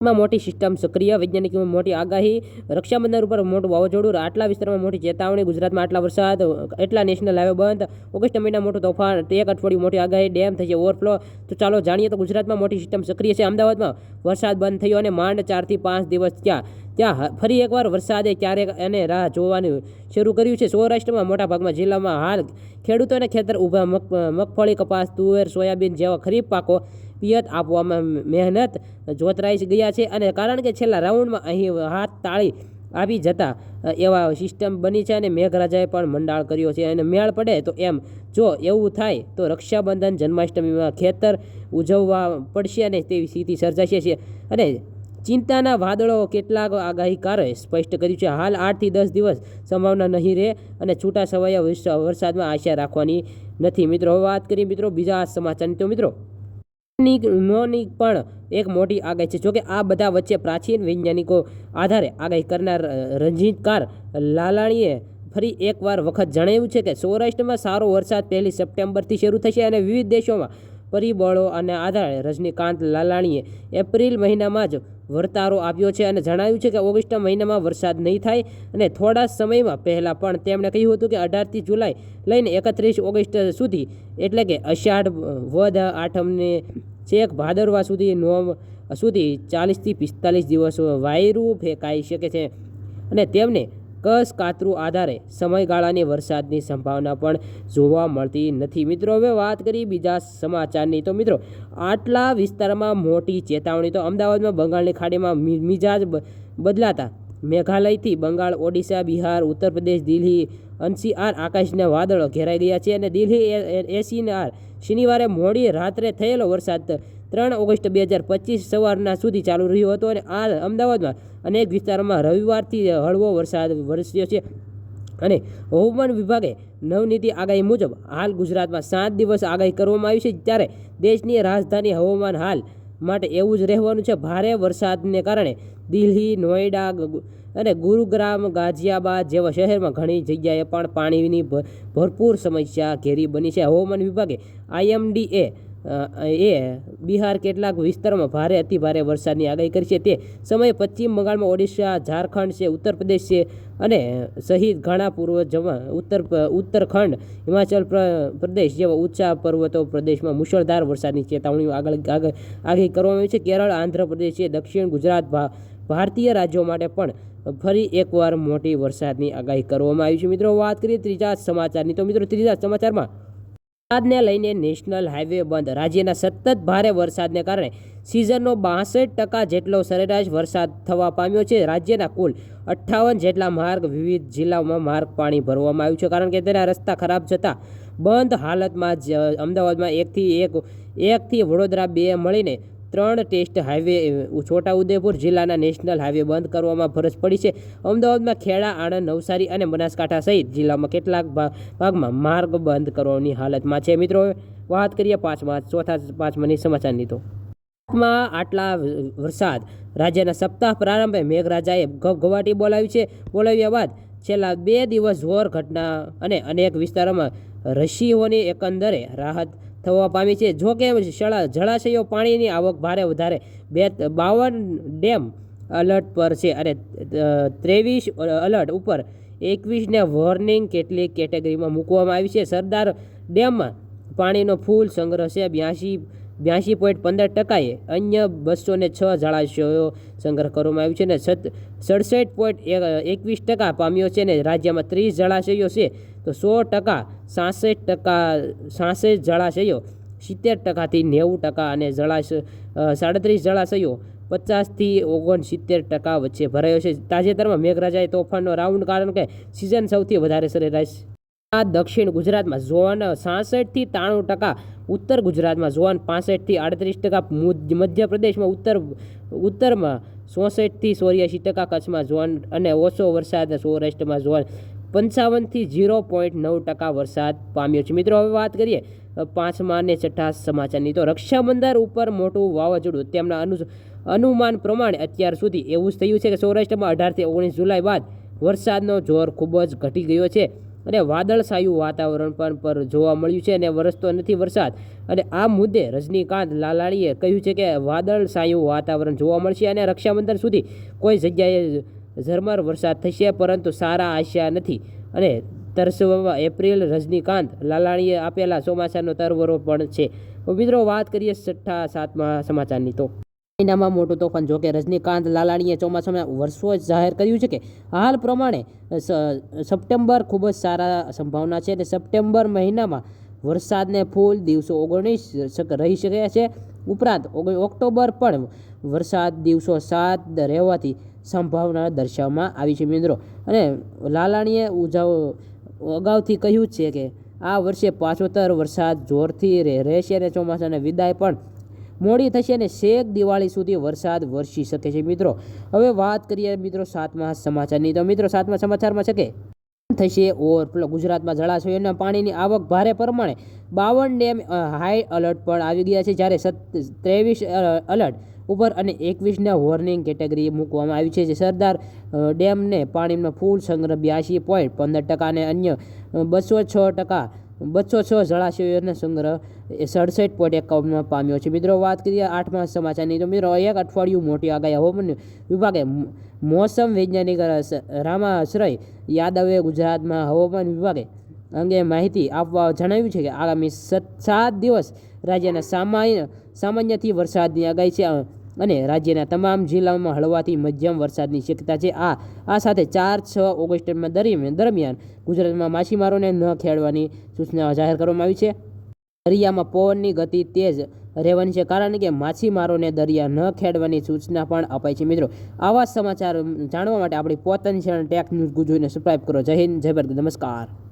માં મોટી સિસ્ટમ સક્રિય વૈજ્ઞાનિકોમાં મોટી આગાહી, રક્ષાબંધન ઉપર મોટું વાવાઝોડું, આટલા વિસ્તારમાં મોટી ચેતવણી, ગુજરાતમાં આટલા વરસાદ, એટલા નેશનલ હાઈવે બંધ, ઓગસ્ટ મહિના મોટું તોફાન એક અઠવાડિયું મોટી આગાહી, ડેમ થશે ઓવરફ્લો તો ચાલો જાણીએ તો ગુજરાતમાં મોટી સિસ્ટમ સક્રિય છે. અમદાવાદમાં વરસાદ બંધ થયો અને માંડ ચારથી પાંચ દિવસ ત્યાં ત્યાં ફરી એકવાર વરસાદે ક્યારેક એને રાહ જોવાનું શરૂ કર્યું છે. સૌરાષ્ટ્રમાં મોટા ભાગમાં જિલ્લામાં હાલ ખેડૂતોને ખેતર ઊભા, મગ, મગફળી, કપાસ, તુવેર, સોયાબીન જેવા ખરીફ પાકો પિયત આપવામાં મહેનત જોતરાઈ ગયા છે અને કારણ કે છેલ્લા રાઉન્ડમાં અહીં હાથ તાળી આવી જતા એવા સિસ્ટમ બની છે અને મેઘરાજાએ પણ મંડાળ કર્યો છે અને મેળ પડે તો એમ, જો એવું થાય તો રક્ષાબંધન જન્માષ્ટમીમાં ખેતર ઉજવવા પડશે અને તેવી સ્થિતિ સર્જાશે છે. અને ચિંતાના વાદળો કેટલાક આગાહીકારોએ સ્પષ્ટ કર્યું છે. હાલ આઠથી દસ દિવસ સંભાવના નહીં રહે અને છૂટા છવાયા વરસાદમાં આશા રાખવાની નથી. મિત્રો વાત કરીએ મિત્રો બીજા સમાચારની. તો મિત્રો ની પણ એક મોટી આગાહી છે. જોકે આ બધા વચ્ચે પ્રાચીન વૈજ્ઞાનિકો આધારે આગાહી કરનાર રંજીતકાર લાલાણીએ ફરી એકવાર વખત જણાવ્યું છે કે સૌરાષ્ટ્રમાં સારો વરસાદ પહેલી સપ્ટેમ્બરથી શરૂ થશે અને વિવિધ દેશોમાં પરિબળો અને આધારે રજનીકાંત લાલાણીએ એપ્રિલ મહિનામાં જ વર્તારો આપ્યો છે અને જણાવ્યું છે કે ઓગસ્ટ મહિનામાં વરસાદ નહીં થાય અને થોડા સમયમાં પહેલાં પણ તેમણે કહ્યું હતું કે અઢારથી જુલાઈ લઈને એકત્રીસ ઓગસ્ટ સુધી, એટલે કે અષાઢ વધ આઠમને છેક ભાદરવા સુધી, નોમ સુધી ચાલીસથી પિસ્તાલીસ દિવસ વાયરું ફેંકાઈ શકે છે. અને તેમને કસ કાતરું આધારે સમયગાળાની વરસાદની સંભાવના પણ જોવા મળતી નથી. મિત્રો, હવે વાત કરી બીજા સમાચારની. તો મિત્રો, આટલા વિસ્તારમાં મોટી ચેતવણી. તો અમદાવાદમાં બંગાળની ખાડીમાં મિજાજ બદલાતા મેઘાલયથી બંગાળ, ઓડિશા, બિહાર, ઉત્તર પ્રદેશ, દિલ્હી એનસીઆર આકાશના વાદળો ઘેરાઈ ગયા છે અને દિલ્હી એસીઆર શનિવારે મોડી રાત્રે થયેલો વરસાદ ત્રણ ઓગસ્ટ બે હજાર પચીસ સવારના સુધી ચાલુ રહ્યો હતો અને આ અમદાવાદમાં અનેક વિસ્તારોમાં રવિવારથી હળવો વરસાદ વરસ્યો છે. અને હવામાન વિભાગે નવનીતિ આગાહી મુજબ હાલ ગુજરાતમાં સાત દિવસ આગાહી કરવામાં આવી છે. ત્યારે દેશની રાજધાની હવામાન હાલ માટે એવું જ રહેવાનું છે. ભારે વરસાદને કારણે દિલ્હી નોઈડા અને ગુરુગ્રામ, ગાઝિયાબાદ જેવા શહેરમાં ઘણી જગ્યાએ પણ પાણીની ભરપૂર સમસ્યા ઘેરી બની છે. હવામાન વિભાગે આઈએમડીએ એ બિહાર કેટલાક વિસ્તારોમાં ભારે, અતિભારે વરસાદની આગાહી કરી છે. તે સમયે પશ્ચિમ બંગાળમાં ઓડિશા, ઝારખંડ છે, ઉત્તર પ્રદેશ છે અને સહિત ઘણા પૂર્વ જવા ઉત્તર ઉત્તરખંડ, હિમાચલ પ્ર- પ્રદેશ જેવા ઊંચા પર્વતો પ્રદેશમાં મુશળધાર વરસાદની ચેતવણીઓ આગળ આગળ આગાહી કરવામાં આવી છે. કેરળ, આંધ્રપ્રદેશ છે, દક્ષિણ ગુજરાત ભારતીય રાજ્યો માટે પણ ફરી એકવાર મોટી વરસાદની આગાહી કરવામાં આવી છે. મિત્રો, વાત કરીએ ત્રીજા સમાચારની. તો મિત્રો, ત્રીજા સમાચારમાં વરસાદને લઈને નેશનલ હાઈવે બંધ. રાજ્યના સતત ભારે વરસાદને કારણે સિઝનનો બાસઠ ટકા જેટલો સરેરાશ વરસાદ થવા પામ્યો છે. રાજ્યના કુલ અઠ્ઠાવન જેટલા માર્ગ વિવિધ જિલ્લાઓમાં માર્ગ પાણી ભરવામાં આવ્યું છે. કારણ કે તેના રસ્તા ખરાબ જતા બંધ હાલતમાં જ અમદાવાદમાં એકથી એક, એકથી વડોદરા બે મળીને ત્રણ ટેસ્ટ હાઈવે છોટાઉદેપુર જિલ્લાના નેશનલ હાઈવે બંધ કરવામાં ફરજ પડી છે. અમદાવાદમાં ખેડા, આણંદ, નવસારી અને બનાસકાંઠા સહિત જિલ્લામાં કેટલાક ભાગમાં માર્ગ બંધ કરવાની હાલતમાં છે. મિત્રો, વાત કરીએ પાંચમા, ચોથા, પાંચમાની સમાચારની તો. માં, આટલા વરસાદ. રાજ્યના સપ્તાહ પ્રારંભે મેઘરાજાએ ગવગવાટી બોલાવી છે. બોલાવ્યા બાદ છેલ્લા બે દિવસ જોર ઘટના અને અનેક વિસ્તારોમાં રશીઓની એકંદરે રાહત થવા પામી છે. જો કે જળાશયો પાણીની આવક ભારે વધારે. બે બાવન ડેમ અલર્ટ પર છે. અને ત્રેવીસ અલર્ટ ઉપર એકવીસને વોર્નિંગ કેટલીક કેટેગરીમાં મૂકવામાં આવી છે. સરદાર ડેમમાં પાણીનો ફૂલ સંગ્રહ છે. બ્યાસી બ્યાસી પોઈન્ટ પંદર ટકાએ અન્ય બસો ને છ જળાશયો સંગ્રહ કરવામાં આવ્યો છે અને સડસઠ પોઈન્ટ એકવીસ ટકા પામ્યો છે ને રાજ્યમાં ત્રીસ જળાશયો છે. તો સો ટકા સાસઠ ટકા, સાસઠ જળાશયો, સિત્તેર ટકાથી નેવું ટકા અને જળાશય સાડત્રીસ જળાશયો પચાસથી ઓગણસિત્તેર ટકા વચ્ચે ભરાયો છે. તાજેતરમાં મેઘરાજાએ તોફાનનો રાઉન્ડ કારણ કે સિઝન સૌથી વધારે સરેરાશ આ દક્ષિણ ગુજરાતમાં ઝોન સાસઠથી ત્રાણું ટકા ઉત્તર ગુજરાતમાં ઝોન પાસઠથી આડત્રીસ ટકા મધ્યપ્રદેશમાં ઉત્તર, ઉત્તરમાં ચોસઠથી ચોર્યાસી ટકા કચ્છમાં ઝોન અને ઓછો વરસાદ સૌરાષ્ટ્રમાં ઝોન પંચાવનથી ઝીરો પોઈન્ટ નવ ટકા વરસાદ પામ્યો છે. મિત્રો, હવે વાત કરીએ પાંચમા અને છઠ્ઠા સમાચારની. તો રક્ષાબંધન ઉપર મોટું વાવાઝોડું તેમના અનુ, અનુમાન પ્રમાણે અત્યાર સુધી એવું જ થયું છે કે સૌરાષ્ટ્રમાં અઢારથી ઓગણીસ જુલાઈ બાદ વરસાદનો જોર ખૂબ જ ઘટી ગયો છે. અને વાદળછાયું વાતાવરણ પણ પર જોવા મળ્યું છે અને વરસતો નથી વરસાદ. અને આ મુદ્દે રજનીકાંત લાલાણીએ કહ્યું છે કે વાદળછાયું વાતાવરણ જોવા મળશે અને રક્ષાબંધન સુધી કોઈ જગ્યાએ ઝરમર વરસાદ થશે, પરંતુ સારા આશા નથી. અને તરસવામાં એપ્રિલ રજનીકાંત લાલાણીએ આપેલા ચોમાસાનો તરવરો પણ છે. મિત્રો, વાત કરીએ છઠ્ઠા સાતમા સમાચારની તો. મહિનામાં મોટું તોફાન. જોકે રજનીકાંત લાલાણીએ ચોમાસામાં વર્ષો જાહેર કર્યું છે કે હાલ પ્રમાણે સપ્ટેમ્બર ખૂબ જ સારા સંભાવના છે અને સપ્ટેમ્બર મહિનામાં વરસાદને ફૂલ દિવસો ઓગણીસ રહી શકે છે. ઉપરાંત ઓક્ટોબર પણ વરસાદ દિવસો સાત રહેવાથી સંભાવના દર્શાવવામાં આવી છે મિત્રો. અને લાલાણીએ ઉજાવ, અગાઉથી કહ્યું છે કે આ વર્ષે પાછોતર વરસાદ જોરથી રહે- રહેશે અને ચોમાસાને વિદાય પણ મોડી થશે અને શેક દિવાળી સુધી વરસાદ વરસી શકે છે મિત્રો. હવે વાત કરીએ મિત્રો સાતમા સમાચારની. તો મિત્રો સાતમા સમાચારમાં છે કે થશે ઓવરફ્લો. ગુજરાતમાં જળાશયોના પાણીની આવક ભારે પ્રમાણે બાવન ડેમ હાઈ અલર્ટ પર આવી ગયા છે. જ્યારે ત્રેવીસ અલર્ટ ઉપર અને એકવીસના વોર્નિંગ કેટેગરી મૂકવામાં આવી છે. જે સરદાર ડેમને પાણીનો ફૂલ સંગ્રહ બ્યાસી પોઈન્ટ પંદર ટકા અને અન્ય બસો છ ટકા બસો છ જળાશયોનો સંગ્રહ સડસઠ પોઈન્ટ એકાવનમાં પામ્યો છે. મિત્રો, વાત કરીએ આઠમા સમાચારની, તો મિત્રો, એક અઠવાડિયું મોટી આગાહી હવામાન વિભાગે મોસમ વૈજ્ઞાનિક રામાશ્રય યાદવે ગુજરાતમાં હવામાન વિભાગે અંગે માહિતી આપવા જણાવ્યું છે કે આગામી સત- દિવસ રાજ્યના સામાન્ય, સામાન્યથી વરસાદની આગાહી છે. અને રાજ્યના તમામ જિલ્લાઓમાં હળવાથી મધ્યમ વરસાદની શક્યતા છે. આ આ સાથે ચાર છ ઓગસ્ટમાં દરમિયાન દરમિયાન ગુજરાતમાં માછીમારોને ન ખેડવાની સૂચના જાહેર કરવામાં આવી છે. દરિયામાં પવનની ગતિ તેજ રહેવાની છે કારણ કે માછીમારોને દરિયા ન ખેડવાની સૂચના પણ અપાઈ છે. મિત્રો, આવા સમાચાર જાણવા માટે આપણી પોતાની ચેનલ ટેક ન્યૂઝ ગુજરાતને સબસ્ક્રાઈબ કરો. જય હિન્દ, જય ભારત, નમસ્કાર.